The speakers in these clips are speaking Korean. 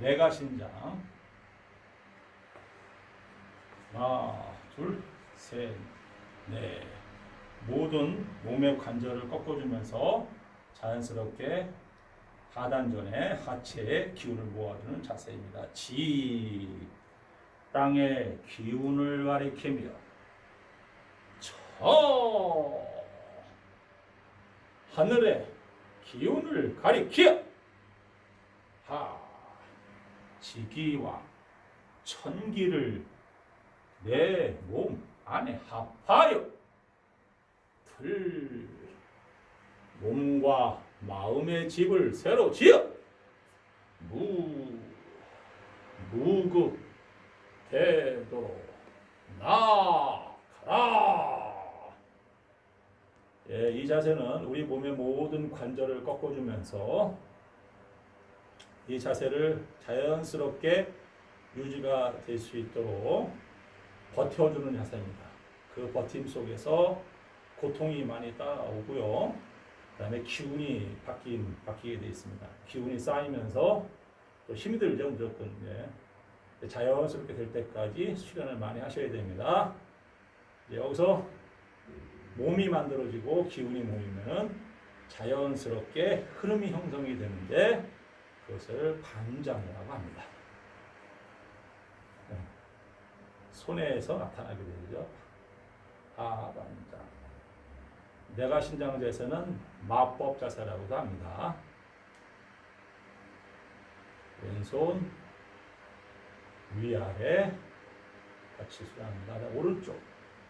내가 신장. 하나, 둘, 셋, 넷. 모든 몸의 관절을 꺾어주면서 자연스럽게 하단전에 하체의 기운을 모아주는 자세입니다. 지 땅의 기운을 가리키며 저 하늘의 기운을 가리키어 하 지기와 천기를 내 몸 안에 합하여 틀 몸과 마음의 집을 새로 지어 무 무급 되도록 나아가라. 예, 이 자세는 우리 몸의 모든 관절을 꺾어주면서 이 자세를 자연스럽게 유지가 될 수 있도록 버텨주는 자세입니다. 그 버팀 속에서 고통이 많이 따라오고요. 그 다음에 기운이 바뀐 바뀌게 되어 있습니다. 기운이 쌓이면서 또 힘이 들죠 무조건. 예. 자연스럽게 될 때까지 수련을 많이 하셔야 됩니다. 여기서 몸이 만들어지고 기운이 모이면 자연스럽게 흐름이 형성이 되는데 그것을 반장이라고 합니다. 네. 손에서 나타나게 되죠. 하반장. 내가 신장 자세는 마법 자세라고도 합니다. 왼손 위아래 같이 수행합니다. 오른쪽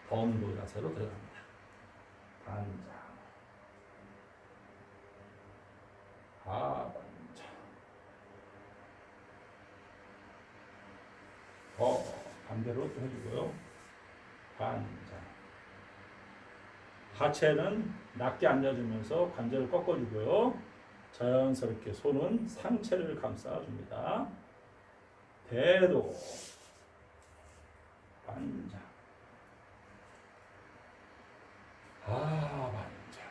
범도 자세로 들어갑니다. 반장. 어, 반대로 또 해주고요. 반장. 하체는 낮게 앉아주면서 관절을 꺾어주고요. 자연스럽게 손은 상체를 감싸줍니다. 대도 반장 하반장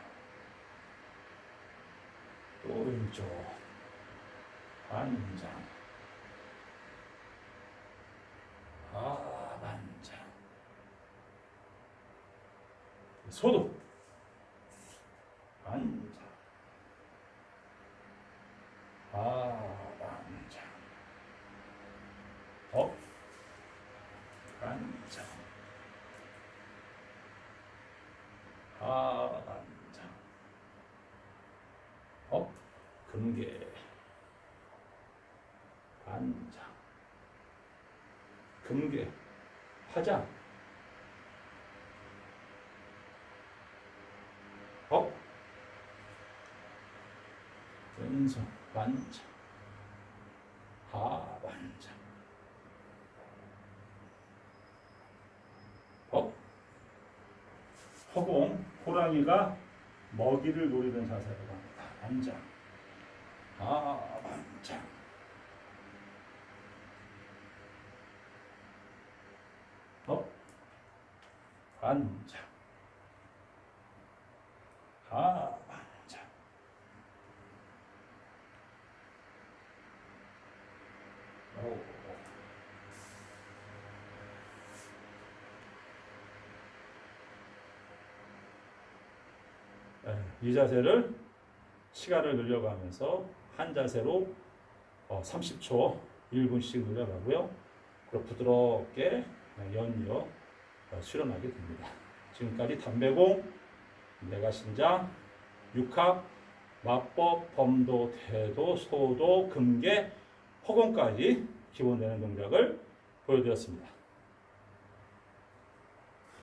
오른쪽 반장 하반장 소도 반장 하반장 업 반장 하반장 업 금계 반장 금계 화장 왼손 반장. 하반장. 업 허공 호랑이가 먹이를 노리는 자세라고 합니다. 반장. 하반장. 업 반장. 하반장 오. 네, 이 자세를 시간을 늘려가면서 한 자세로 어, 30초 1분씩 늘려가고요. 그리고 부드럽게 연이어 어, 수련하게 됩니다. 지금까지 담배공, 내가 신장, 육합, 마법, 범도, 태도, 소도, 금계, 허공까지 기본되는 동작을 보여드렸습니다.